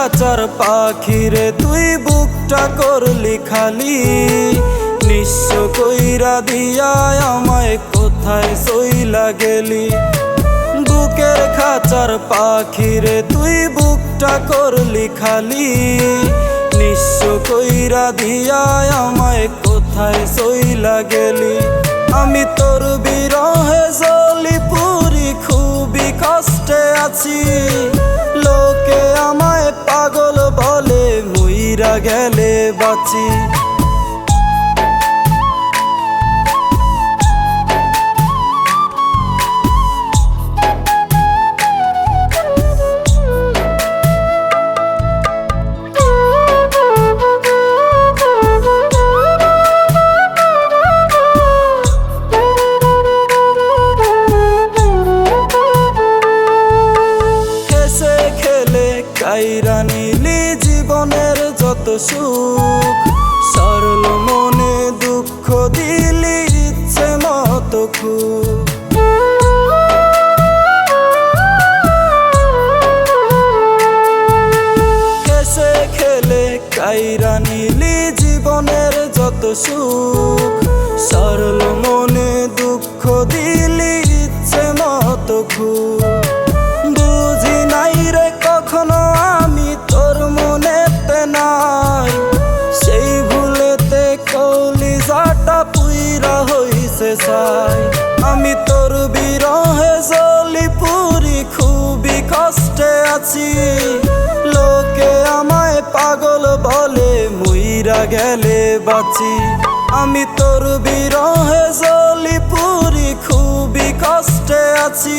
খাঁচার পাখিরে তুই বুকটা করলি খালি। নিঃস্ব কইরা দিয়া আমায় কোথায় সইলা গেলি? বুকের খাঁচার পাখিরে তুই বুকটা করলি খালি। নিঃস্ব কইরা দিয়া আমায় কোথায় সইলা গেলি? আমি তোর বিরহে গেলে সুখ সরল মনে দুঃখ দিলি ইচ্ছে মতো হেসে খেলে কাইরা নিলি জীবনের যত সুখ সরল মনে দুঃখ দিলি নাই। সেই ভুলেতে কৌলি যাটা পুইরা হইছে চাই আমি তোর বিরহে জলি পুরি, খুবই কষ্টে আছি। লোকে আমায় পাগল বলে, মুইরা গেলে বাঁচি। আমি তোর বিরহে জলি পুরি, খুবই কষ্টে আছি।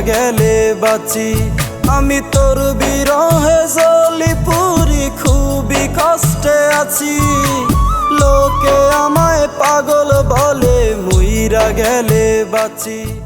গেলে বাঁচি। আমি তোর বিরহে জলি পুরি, খুবই কষ্টে আছি। লোকে আমায় পাগল বলে, মুইরা গেলে বাঁচি।